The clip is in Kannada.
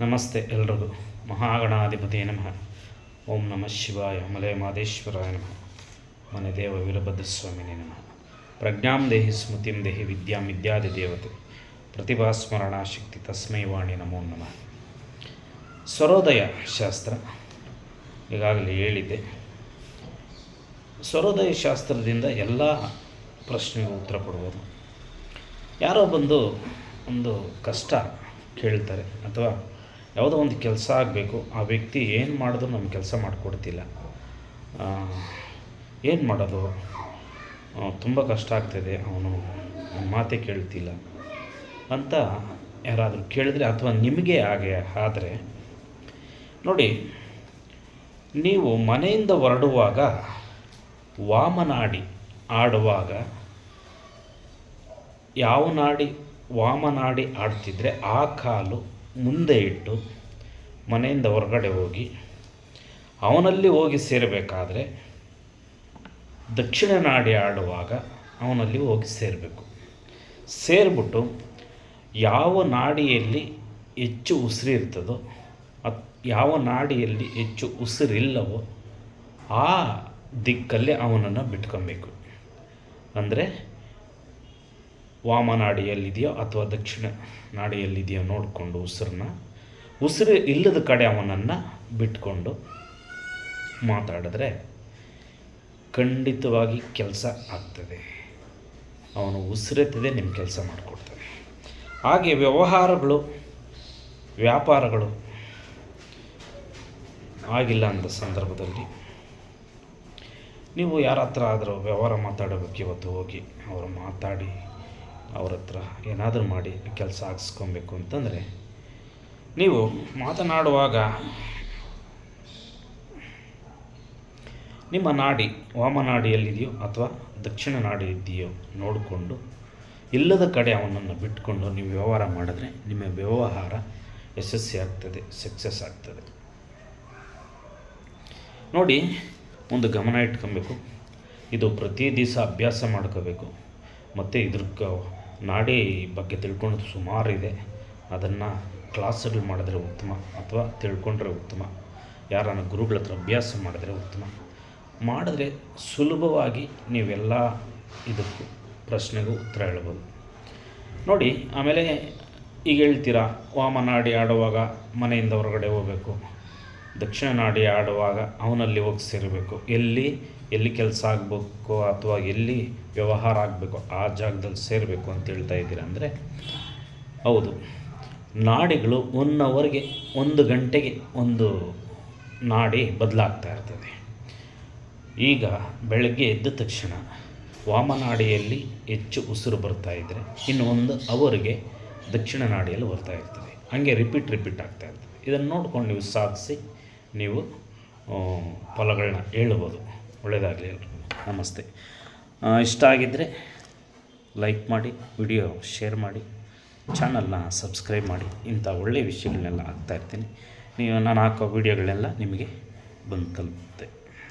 ನಮಸ್ತೆ ಎಲ್ರಿಗೂ ಮಹಾಗಣಾಧಿಪತಿ ನಮಃ. ಓಂ ನಮಃ ಶಿವಾಯ ಮಲೆ ಮಾದೇಶ್ವರಾಯ ನಮಃ. ಮನೆ ದೇವ ವೀರಭದ್ರ ಸ್ವಾಮಿ ನಮಃ. ಪ್ರಜ್ಞಾಂ ದೇಹಿ ಸ್ಮೃತಿಂ ದೇಹಿ ವಿದ್ಯಾಂ ವಿದ್ಯಾದಿ ದೇವತೆ. ಪ್ರತಿಭಾ ಶಕ್ತಿ ತಸ್ಮೈ ವಾಣಿ ನಮೋ ನಮಃ. ಸ್ವರೋದಯ ಶಾಸ್ತ್ರ. ಈಗಾಗಲೇ ಹೇಳಿದ್ದೆ. ಸ್ವರೋದಯ ಶಾಸ್ತ್ರದಿಂದ ಎಲ್ಲ ಪ್ರಶ್ನೆಗೂ ಉತ್ತರ ಕೊಡ್ಬೋದು. ಯಾರೋ ಬಂದು ಒಂದು ಕಷ್ಟ ಕೇಳ್ತಾರೆ ಅಥವಾ ಯಾವುದೋ ಒಂದು ಕೆಲಸ ಆಗಬೇಕು, ಆ ವ್ಯಕ್ತಿ ಏನು ಮಾಡಿದ್ರು ನಮ್ಮ ಕೆಲಸ ಮಾಡಿಕೊಡ್ತಿಲ್ಲ. ಏನು ಮಾಡೋದು? ತುಂಬ ಕಷ್ಟ ಆಗ್ತಿದೆ. ಅವನು ನಮ್ಮ ಮಾತೇ ಕೇಳ್ತಿಲ್ಲ. ಅಂತ ಯಾರಾದರೂ ಕೇಳಿದ್ರೆ ಅಥವಾ ನಿಮಗೆ ಹಾಗೆ ಆದರೆ, ನೋಡಿ, ನೀವು ಮನೆಯಿಂದ ಹೊರಡುವಾಗ, ವಾಮನಾಡಿ ಆಡುವಾಗ ಯಾವ ನಾಡಿ ವಾಮನಾಡಿ ಆಡ್ತಿದ್ರೆ ಆ ಕಾಲು ಮುಂದೆ ಇಟ್ಟು ಮನೆಯಿಂದ ಹೊರಗಡೆ ಹೋಗಿ ಅವನಲ್ಲಿ ಹೋಗಿ ಸೇರಬೇಕಾದ್ರೆ ದಕ್ಷಿಣ ನಾಡಿ ಆಡುವಾಗ ಅವನಲ್ಲಿ ಹೋಗಿ ಸೇರಬೇಕು. ಸೇರಿಬಿಟ್ಟು ಯಾವ ನಾಡಿಯಲ್ಲಿ ಹೆಚ್ಚು ಉಸಿರಿರ್ತದೋ ಅತ್ ಯಾವ ನಾಡಿಯಲ್ಲಿ ಹೆಚ್ಚು ಉಸಿರಿಲ್ಲವೋ ಆ ದಿಕ್ಕಲ್ಲಿ ಅವನನ್ನು ಬಿಟ್ಕೊಬೇಕು. ಅಂದರೆ ವಾಮನಾಡಿಯಲ್ಲಿದೆಯೋ ಅಥವಾ ದಕ್ಷಿಣ ನಾಡಿಯಲ್ಲಿದೆಯೋ ನೋಡಿಕೊಂಡು ಉಸಿರನ್ನ. ಉಸಿರು ಇಲ್ಲದ ಕಡೆ ಅವನನ್ನು ಬಿಟ್ಕೊಂಡು ಮಾತಾಡಿದ್ರೆ ಖಂಡಿತವಾಗಿ ಕೆಲಸ ಆಗ್ತದೆ. ಅವನು ಉಸಿರೆತ್ತದೆ ನಿಮ್ಮ ಕೆಲಸ ಮಾಡಿಕೊಡ್ತಾನೆ. ಹಾಗೆ ವ್ಯವಹಾರಗಳು, ವ್ಯಾಪಾರಗಳು ಆಗಿಲ್ಲ ಅಂದ ಸಂದರ್ಭದಲ್ಲಿ ನೀವು ಯಾರ ಹತ್ರ ಆದರೂ ವ್ಯವಹಾರ ಮಾತಾಡಬೇಕು, ಇವತ್ತು ಹೋಗಿ ಅವರು ಮಾತಾಡಿ ಅವ್ರ ಹತ್ರ ಏನಾದರೂ ಮಾಡಿ ಕೆಲಸ ಹಾಕ್ಸ್ಕೊಬೇಕು ಅಂತಂದರೆ ನೀವು ಮಾತನಾಡುವಾಗ ನಿಮ್ಮ ನಾಡಿ ವಾಮನಾಡಿಯಲ್ಲಿದೆಯೋ ಅಥವಾ ದಕ್ಷಿಣ ನಾಡಿ ಇದೆಯೋ ನೋಡಿಕೊಂಡು ಇಲ್ಲದ ಕಡೆ ಅವನನ್ನು ಬಿಟ್ಕೊಂಡು ನೀವು ವ್ಯವಹಾರ ಮಾಡಿದ್ರೆ ನಿಮ್ಮ ವ್ಯವಹಾರ ಯಶಸ್ವಿ ಆಗ್ತದೆ ಸಕ್ಸಸ್ ಆಗ್ತದೆ. ನೋಡಿ, ಒಂದು ಗಮನ ಇಟ್ಕೊಬೇಕು. ಇದು ಪ್ರತಿ ದಿವಸ ಅಭ್ಯಾಸ ಮಾಡ್ಕೋಬೇಕು. ಮತ್ತು ಇದ್ರ ನಾಡಿ ಬಗ್ಗೆ ತಿಳ್ಕೊಳೋದು ಸುಮಾರಿದೆ ಅದನ್ನು ಕ್ಲಾಸ್ಗಳು ಮಾಡಿದ್ರೆ ಉತ್ತಮ ಅಥವಾ ತಿಳ್ಕೊಂಡ್ರೆ ಉತ್ತಮ. ಯಾರನ್ನ ಗುರುಗಳ ಹತ್ರ ಅಭ್ಯಾಸ ಮಾಡಿದ್ರೆ ಉತ್ತಮ. ಮಾಡಿದ್ರೆ ಸುಲಭವಾಗಿ ನೀವೆಲ್ಲ ಇದಕ್ಕೂ ಪ್ರಶ್ನೆಗೂ ಉತ್ತರ ಹೇಳ್ಬೋದು. ನೋಡಿ, ಆಮೇಲೆ ಈಗ ಹೇಳ್ತೀರಾ, ವಾಮನಾಡಿ ಆಡುವಾಗ ಮನೆಯಿಂದ ಹೊರಗಡೆ ಹೋಗಬೇಕು. ದಕ್ಷಿಣ ನಾಡಿ ಆಡುವಾಗ ಅವನಲ್ಲಿ ಹೋಗಿ ಸೇರಬೇಕು ಎಲ್ಲಿ ಎಲ್ಲಿ ಕೆಲಸ ಆಗಬೇಕು ಅಥವಾ ಎಲ್ಲಿ ವ್ಯವಹಾರ ಆಗಬೇಕು ಆ ಜಾಗದಲ್ಲಿ ಸೇರಬೇಕು ಅಂತ ಹೇಳ್ತಾ ಇದ್ದೀರಾ ಅಂದರೆ, ಹೌದು. ನಾಡಿಗಳು ಒನ್ ಅವರ್ಗೆ ಒಂದು ಗಂಟೆಗೆ ಒಂದು ನಾಡಿ ಬದಲಾಗ್ತಾ ಇರ್ತದೆ. ಈಗ ಬೆಳಗ್ಗೆ ಎದ್ದ ತಕ್ಷಣ ವಾಮನಾಡಿಯಲ್ಲಿ ಹೆಚ್ಚು ಉಸಿರು ಬರ್ತಾ ಇದ್ದರೆ ಇನ್ನು ಒಂದು ಅವರಿಗೆ ದಕ್ಷಿಣ ನಾಡಿಯಲ್ಲಿ ಬರ್ತಾ ಇರ್ತದೆ. ಹಾಗೆ ರಿಪೀಟ್ ರಿಪೀಟ್ ಆಗ್ತಾ ಇರ್ತದೆ. ಇದನ್ನು ನೋಡ್ಕೊಂಡು ನೀವು ಸಾಧಿಸಿ ನೀವು ಫಲಗಳನ್ನ ಹೇಳ್ಬೋದು ಒಳ್ಳೆಯದಾಗಲಿ ನಮಸ್ತೆ. ಇಷ್ಟ ಆಗಿದ್ದರೆ ಲೈಕ್ ಮಾಡಿ, ವಿಡಿಯೋ ಶೇರ್ ಮಾಡಿ, ಚಾನಲ್ನ ಸಬ್ಸ್ಕ್ರೈಬ್ ಮಾಡಿ. ಇಂಥ ಒಳ್ಳೆಯ ವಿಷಯಗಳನ್ನೆಲ್ಲ ಹಾಕ್ತಾಯಿರ್ತೀನಿ ನೀವು ನಾನು ಹಾಕೋ ವಿಡಿಯೋಗಳೆಲ್ಲ ನಿಮಗೆ ಬಂದು ತಲುಪುತ್ತೆ.